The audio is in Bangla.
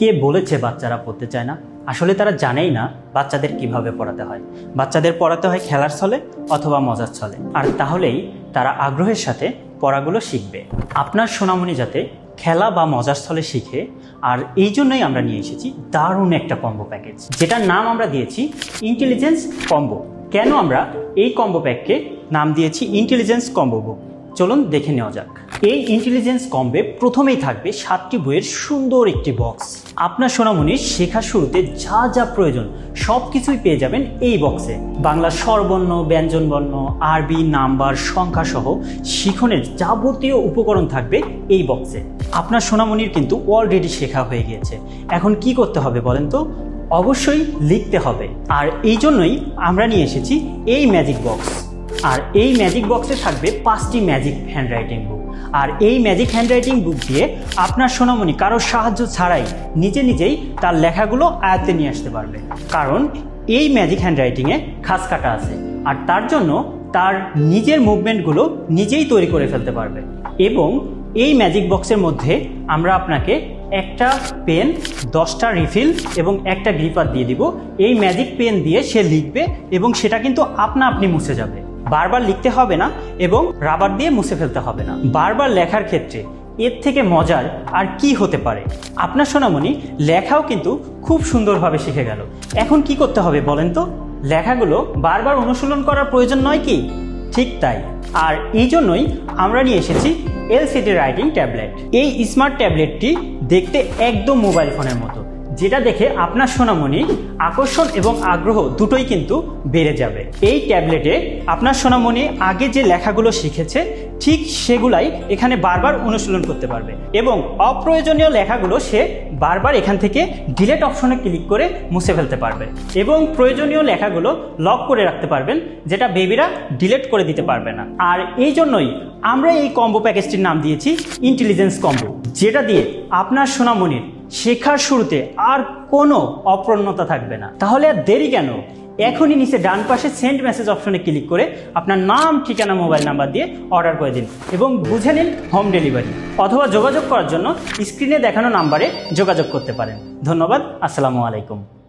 কে বলেছে বাচ্চারা পড়তে চায় না? আসলে তারা জানেই না বাচ্চাদের কীভাবে পড়াতে হয়। বাচ্চাদের পড়াতে হয় খেলার ছলে অথবা মজার ছলে। আর তাহলেই তারা আগ্রহের সাথে পড়াগুলো শিখবে। আপনার সোনামণি যাতে খেলা বা মজার ছলে শিখে, আর এই জন্যই আমরা নিয়ে এসেছি দারুণ একটা কম্বো প্যাকেজ। যেটার নাম আমরা দিয়েছি ইন্টেলিজেন্স কম্বো কেন আমরা এই কম্বো প্যাককে নাম দিয়েছি ইন্টেলিজেন্স কম্বো বুক চলুন দেখে নেওয়া যাক। এই ইন্টেলিজেন্স কম্বে প্রথমেই থাকবে সাতটি বইয়ের সুন্দর একটি বক্স আপনার সোনামণির শেখার শুরুতে যা যা প্রয়োজন সব কিছুই পেয়ে যাবেন এই বক্সে বাংলা স্বরবর্ণ, ব্যঞ্জনবর্ণ, আরবি, নাম্বার সংখ্যা সহ শিখনের যাবতীয় উপকরণ থাকবে এই বক্সে আপনার সোনামণির কিন্তু অলরেডি শেখা হয়ে গিয়েছে। এখন কি করতে হবে বলেন তো? অবশ্যই লিখতে হবে। আর এই জন্যই আমরা নিয়ে এসেছি এই ম্যাজিক বক্স আর এই ম্যাজিক বক্সে থাকবে পাঁচটি ম্যাজিক হ্যান্ডরাইটিং বুক আর এই ম্যাজিক হ্যান্ডরাইটিং বুক দিয়ে আপনার সোনামণি কারোর সাহায্য ছাড়াই নিজে নিজেই তার লেখাগুলো আয়ত্তে নিয়ে আসতে পারবে। কারণ এই ম্যাজিক হ্যান্ডরাইটিংয়ে খাস কাটা আছে। আর তার জন্য তার নিজের মুভমেন্টগুলো নিজেই তৈরি করে ফেলতে পারবে। এবং এই ম্যাজিক বক্সের মধ্যে আমরা আপনাকে একটা পেন দশটা রিফিল এবং একটা গ্রিপার দিয়ে দিব। এই ম্যাজিক পেন দিয়ে সে লিখবে এবং সেটা কিন্তু আপনা আপনি মুছে যাবে। বারবার লিখতে হবে না এবং রাবার দিয়ে মুছে ফেলতে হবে না। বারবার লেখার ক্ষেত্রে এর থেকে মজার আর কি হতে পারে? আপনার সোনামণি লেখাও কিন্তু খুব সুন্দরভাবে শিখে গেল। এখন কি করতে হবে বলেন তো? লেখাগুলো বারবার অনুশীলন করার প্রয়োজন নয় কি? ঠিক তাই। আর এই জন্যই আমরা নিয়ে এসেছি এলসিডি রাইটিং ট্যাবলেট। এই স্মার্ট ট্যাবলেটটি দেখতে একদম মোবাইল ফোনের মতো। যেটা দেখে আপনার সোনামণি আকর্ষণ এবং আগ্রহ দুটোই কিন্তু বেড়ে যাবে। এই ট্যাবলেটে আপনার সোনামণি আগে যে লেখাগুলো শিখেছে, ঠিক সেগুলাই এখানে বারবার অনুশীলন করতে পারবে এবং অপ্রয়োজনীয় লেখাগুলো সে বারবার এখান থেকে ডিলেট অপশনে ক্লিক করে মুছে ফেলতে পারবে এবং প্রয়োজনীয় লেখাগুলো লক করে রাখতে পারবেন, যেটা বেবিরা ডিলেট করে দিতে পারবে না। আর এই জন্যই আমরা এই কম্বো প্যাকেজটির নাম দিয়েছি ইন্টেলিজেন্স কম্বো যেটা দিয়ে আপনার সোনামণির শেখার শুরুতে আর কোনো অপ্রণতা থাকবে না। তাহলে আর দেরি কেন? এখনই নিচে ডান পাশে সেন্ড মেসেজ অপশনে ক্লিক করে আপনার নাম, ঠিকানা মোবাইল নাম্বার দিয়ে অর্ডার করে দিন এবং বুঝে নিন হোম ডেলিভারি অথবা যোগাযোগ করার জন্য স্ক্রিনে দেখানো নাম্বারে যোগাযোগ করতে পারেন। ধন্যবাদ, আসসালামু আলাইকুম।